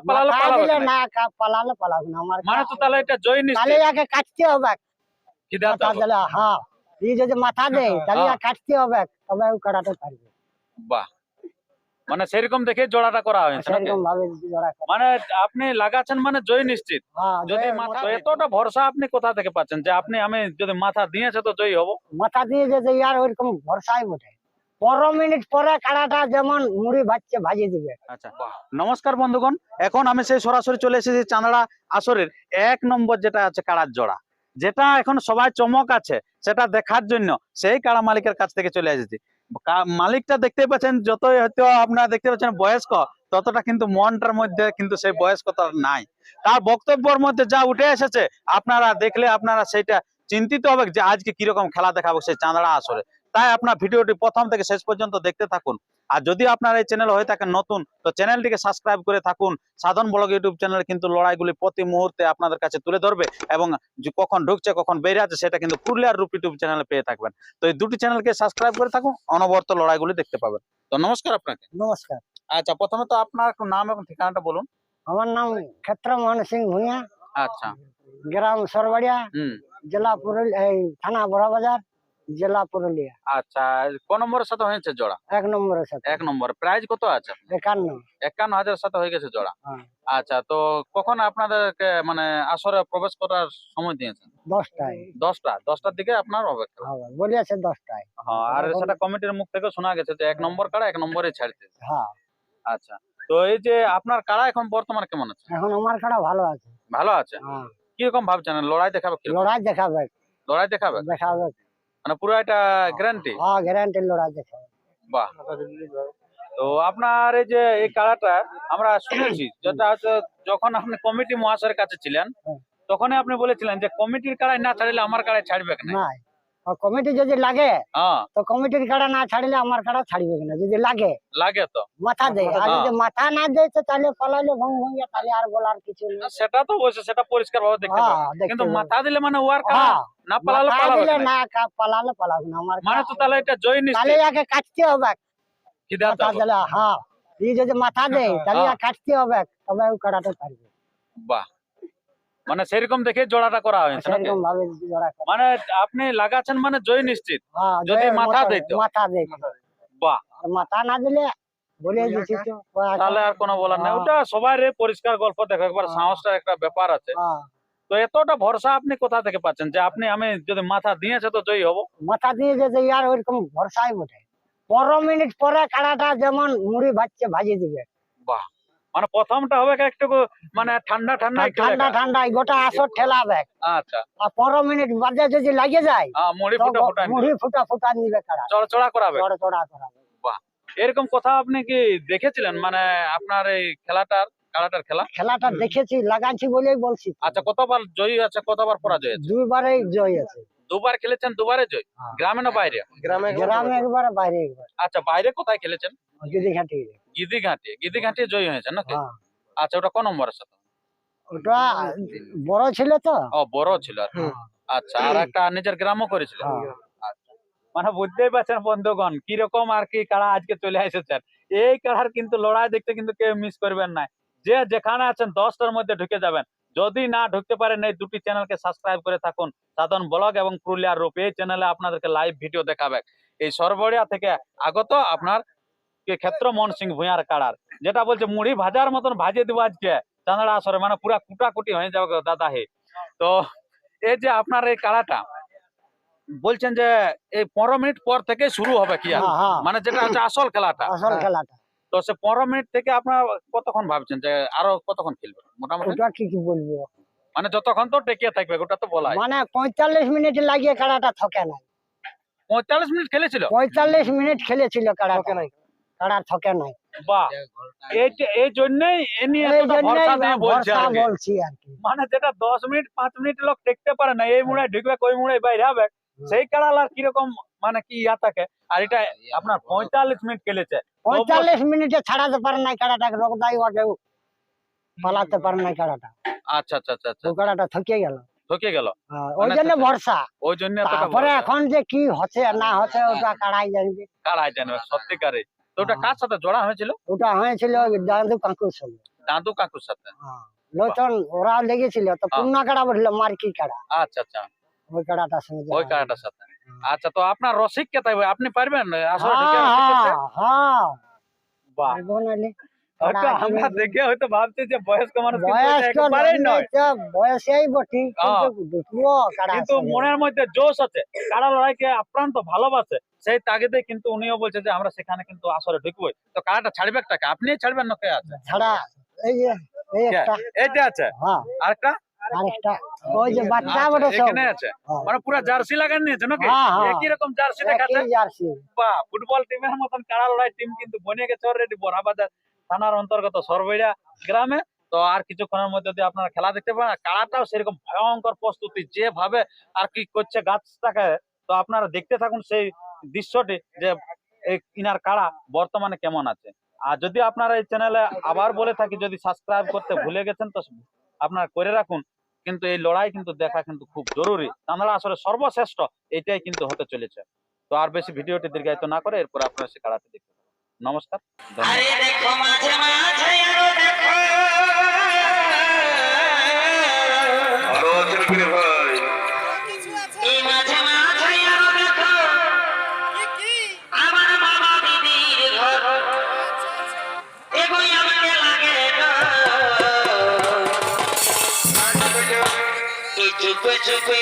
পালালে পালাবে না পালালে পালাবে না আমার মানে তো তাহলে এটা জয় তাহলে নিশ্চিত কাটতে হবে। খিদাতে মাথা হবে। হ্যাঁ। এই যদি মাথা দেয় তাহলে হ্যাঁ। কাটতে হবে তবে ও কাটাতে পারবে। বাহ। মানে সেরকম দেখে জোড়াটা করা হয়েছে। মানে আপনি লাগাচ্ছেন মানে জয় নিশ্চিত। হ্যাঁ যদি মাথা এতটা ভরসা আপনি কোথা থেকে পাচ্ছেন? যে আপনি আমি যদি মাথা দিয়েছে তো জয়ী হব। মাথা দিয়ে যে ওইরকম ভরসাই বটে। আচ্ছা। সেটা দেখার জন্য সেই কাড়া মালিকের কাছ থেকে চলে এসেছি। মালিকটা দেখতে পাচ্ছেন, যতই হয়তো আপনারা দেখতে পাচ্ছেন বয়স্ক, ততটা কিন্তু মনটার মধ্যে কিন্তু সেই বয়স্কতা নাই। তার বক্তব্যের মধ্যে যা উঠে এসেছে, আপনারা দেখলে আপনারা সেটা চিন্তিত হবে যে আজকে কীরকম খেলা দেখাবো সেই চাঁদড়া আসরে। তাই আপনার ভিডিওটি প্রথম থেকে শেষ পর্যন্ত দেখতে থাকুন। আর যদি আপনার এই চ্যানেল হয়ে থাকেন নতুন তো চ্যানেলটিকে সাবস্ক্রাইব করে থাকুন। সাধন ব্লগ ইউটিউব চ্যানেল কিন্তু লড়াইগুলি প্রতি মুহূর্তে আপনাদের কাছে তুলে ধরবে এবং কখন ঢুকছে কখন বেরিয়ে যাচ্ছে সেটা কিন্তু পুরুলিয়ার রূপ ইউটিউব চ্যানেলে পেয়ে থাকবেন। তো এই দুটি চ্যানেলকে সাবস্ক্রাইব করে থাকুন অনবরত লড়াইগুলি দেখতে পাবেন। তো নমস্কার আপনাকে। নমস্কার। আচ্ছা প্রথমে তো আপনার নাম এবং ঠিকানাটা বলুন। আমার নাম ক্ষেত্র মোহন সিং ভুঁইয়া। আচ্ছা। গ্রাম সরবাড়িয়া। জেলা পুরুলিয়া থানা বড়বাজার। জেলা পুরুলিয়া। আচ্ছা কোন নম্বরের সাথে হয়েছে জোড়া? এক নম্বরের সাথে। এক নম্বর। প্রাইজ কত আছে? একান্ন। একান্ন হাজারের সাথে হয়ে গেছে জোড়া? হ্যাঁ। আচ্ছা তো কখন আপনাদেরকে মানে আসরে প্রবেশ করার সময় দিয়েছেন? দশটায়। দশটা? দশটার দিকে আপনার হবে বলিয়াছে দশটায়। হ্যাঁ আর সেটা কমিটির মুখ থেকে শোনা গেছে যে এক নম্বর কাড়া এক নম্বরে ছাড়তে হ্যাঁ। আচ্ছা তো এই যে আপনার কাড়া এখন বর্তমানে কেমন আছে? এখন আমার কাটা ভালো আছে। ভালো আছে? হ্যাঁ। কীরকম ভাবছেন? লড়াই দেখাবে লড়াই দেখাবে। লড়াই দেখাবে? দেখাবে। মানে পুরো এটা গ্যারান্টি হ্যাঁ গ্যারান্টি লড়াই দেখাবে বাহ। তো আপনার এই যে এই কাড়াটা আমরা শুনেছি যেটা হচ্ছে যখন আপনি কমিটি মহাশয়ের কাছে ছিলেন। তখনই আপনি বলেছিলেন যে কমিটির কাড়াই না ছাড়লে আমার কাড়াই ছাড়বে না। কমিটি যদি লাগে হ্যাঁ। তো কমিটির কাটা না ছাড়লে আমার কাটা ছাড়বে না যদি লাগে। লাগে তো। মাথা দেয় আর হ্যাঁ। যদি মাথা না দেয় তো তাহলে পালাইলে ভং ভঙ্গিয়া তাহলে আর বলার কিছু নেই। সেটা তো অবশ্যই সেটা পরিষ্কার ভাবে দেখতে হ্যাঁ কিন্তু মাথা দিলে মানে ওয়ার কাড়া না পালালে পালাবে না। কা- পালালে পালাবে না। আমার মানে তো তাহলে এটা জয় তাহলে নিশ্চিত। ইয়াকে কাটতে হবে। মাথা হবে। দিলে হ্যাঁ। এই যদি মাথা দেয় তাহলে। কাটতে হবে। তবে ও কাটাতে পারবে। বাহ। মানে সেরকম দেখে জোড়াটা করা হয়েছে সেরকম ভাবে জোড়া করে। মানে আপনি লাগাচ্ছেন মানে জয় নিশ্চিত। হ্যাঁ যদি মাথা মতো- দেয় তো? মাথা দেয় বাহ। মাথা না দিলে বলে তো। তাহলে আর কোনো বলার নেই। হ্যাঁ। ওটা সবাই পরিষ্কার গল্প দেখো। একবার হ্যাঁ। সাহসটার একটা ব্যাপার আছে। হ্যাঁ, তো এতটা ভরসা আপনি কোথা থেকে পাচ্ছেন? যে আপনি আমি যদি মাথা দিয়েছে তো জয়ী হব। মাথা দিয়ে যদি ইয়ার ওইরকম ভরসাই বটে। পনেরো মিনিট পরে কাড়াটা যেমন মুড়ি ভাজছে ভাজিয়ে দিবে। মানে প্রথমটা হবে একটু মানে ঠান্ডা ঠান্ডা ঠান্ডা ঠান্ডা গোটা আসর ঠেলাবে আচ্ছা। আর পনেরো মিনিট বাদে যদি লাগে যায় হ্যাঁ মুড়ি ফুটা ফুটা মুড়ি ফুটা ফুটা নিবে চড়চড়া করাবে? করাবে। এরকম কথা আপনি কি দেখেছিলেন? মানে আপনার এই খেলাটার খেলাটার খেলা? খেলাটা দেখেছি লাগাচ্ছি বলেই বলছি। আচ্ছা কতবার জয়ী আছে কতবার পরাজয় আছে? দুইবারেই জয় আছে। দুবার খেলেছেন দুবারে জয়? হ্যাঁ। গ্রামে না বাইরে? গ্রামে গ্রামে একবার বাইরে একবার। আচ্ছা বাইরে কোথায় খেলেছেন? যদি ঘাটি গিদি ঘাটি গিদি ঘাটি জয়ী হয়েছে নাকি? হ্যাঁ। আচ্ছা ওটা কোন নম্বরের সাথে? ওটা বড় ছিল তো। ও বড় ছিল। হ্যাঁ। আচ্ছা আর একটা নিজের গ্রামও করেছিল? হ্যাঁ। আচ্ছা। মানে বুঝতেই পারছেন বন্ধুগণ কীরকম আর কি কারা আজকে চলে এসেছেন। এই কারার কিন্তু লড়াই দেখতে কিন্তু কেউ মিস করবেন না। যে যেখানে আছেন দশটার মধ্যে ঢুকে যাবেন। যদি না ঢুকতে পারেন এই দুটি চ্যানেলকে সাবস্ক্রাইব করে থাকুন। সাধন ব্লগ এবং পুরুলিয়ার রূপ এই চ্যানেলে আপনাদেরকে লাইভ ভিডিও দেখাবে। এই সরবরিয়া থেকে আগত আপনার ক্ষেত্র মন সিং ভূঁয়ার কাড়ার। যেটা বলছে মুড়ি ভাজার মতন ভাজিয়ে দেবো আজকে। চাঁদড়া আসরে মানে পুরা কুটাকুটি হয়ে যাবে দাদা হে। তো এই যে আপনার এই কাড়াটা বলছেন যে এই পনেরো মিনিট পর থেকে শুরু হবে কি? হ্যাঁ, হ্যাঁ। মানে যেটা হচ্ছে আসল খেলাটা। আসল খেলাটা। তো সে পনেরো মিনিট থেকে আপনার কতক্ষণ ভাবছেন যে আরও কতক্ষণ খেলবে? মোটামুটি? কি বলব? মানে যতক্ষণ তো টেকিয়ে থাকবে ওটা তো বলাই। মানে পঁয়তাল্লিশ মিনিট লাগিয়ে কাড়াটা থকে নাই। পঁয়তাল্লিশ মিনিট খেলেছিল? পঁয়তাল্লিশ মিনিট খেলেছিল কাড়াটা। কাড়া থকে নাই। বাহ। এই জন্যই এ নিয়ে বলছে আর কি। মানে যেটা দশ মিনিট পাঁচ মিনিট লোক দেখতে পারে না এই মুড়ায় ঢুকবে ওই মুড়ায় বাইরে হবে। সেই কাড়াল আর কীরকম মানে কি ইয়া থাকে? আর এটা আপনার পঁয়তাল্লিশ মিনিট খেলেছে। পঁয়তাল্লিশ মিনিটে ছাড়াতে পারে নাই কাড়াটা রোগদাই ওকে পালাতে পারে নাই কাড়াটা। আচ্ছা আচ্ছা আচ্ছা আচ্ছা। কাড়াটা থকে গেল। ঢুকে গেল। হ্যাঁ, ওই মানে জন্য ভরসা। ওই জন্য তারপরে এখন যে কি হচ্ছে না হচ্ছে ওটা কাড়াই জানবে। কাড়াই জানবে সত্যিকারে। তো ওটা হ্যাঁ। কার সাথে জোড়া হয়েছিল? ওটা হয়েছিল দাদু কাকুর সাথে। দাদু কাকুর সাথে। হ্যাঁ। লোচন ওরা লেগেছিল তো পুন্না কাড়া বলল মার্কি কাড়া। আচ্ছা আচ্ছা। ওই কাড়াটার সঙ্গে ওই। কাড়াটার সাথে। আচ্ছা তো আপনার রসিক কে তাই আপনি পারবেন? আসলে হ্যাঁ? হ্যাঁ হ্যাঁ। বাহ। হয়তো আমরা দেখে হয়তো ভাবছি যে বয়স্ক মানুষ কিন্তু এটা বয়স্ক একেবারেই নয়। বয়সেই বটি হ্যাঁ। কিন্তু দুটোও কাড়া কিন্তু আছে। মনের মধ্যে জোশ আছে কাড়া লড়াইকে আপ্রান্ত ভালোবাসে সেই তাগিদে কিন্তু উনিও বলছে যে আমরা সেখানে কিন্তু আসরে ঢুকবো তো কাড়াটা ছাড়বে টাকা আপনি ছাড়বেন না কে আছে? ছাড়া এই যে এই কে? একটা। এইটা আছে? হ্যাঁ। আরেকটা? আরেকটা। ওই যে বাচ্চা আচ্ছা, সব। এখানে আছে। হ্যাঁ। মানে পুরো জার্সি লাগান নিয়েছে নাকি। একই রকম জার্সি দেখাচ্ছে? জার্সি। বাহ ফুটবল টিমের মতন কাড়া লড়াই টিম কিন্তু বনে গেছে অলরেডি থানার অন্তর্গত সরবইড়া গ্রামে, তো আর কিছুক্ষণের মধ্যে যদি আপনারা খেলা দেখতে আর কাড়াটাও সেরকম ভয়ঙ্কর প্রস্তুতি যেভাবে আর কি করছে গাছটাকে, তো আপনারা দেখতে থাকুন সেই দৃশ্যটি যে ইনার কাড়া বর্তমানে কেমন আছে। আর যদি আপনারা এই চ্যানেলে আবার বলে থাকি, যদি সাবস্ক্রাইব করতে ভুলে গেছেন, তো আপনারা করে রাখুন। কিন্তু এই লড়াই কিন্তু দেখা কিন্তু খুব জরুরি। তাছাড়া আসলে সর্বশ্রেষ্ঠ, এটাই কিন্তু হতে চলেছে। তো আর বেশি ভিডিওটি দীর্ঘায়িত না করে, এরপর আপনারা সে কাড়াটি দেখতে পাবেন। নমস্কার ধন্যবাদ। আরে দেখো মাঝে মাঝে আরও দেখো আরও আছেন কিরে ভাই এই মাঝে মাঝে আরও দেখো আমার বাবা দিদির ঘর এগোই আমাকে লাগে গো। এই চুপে চুপে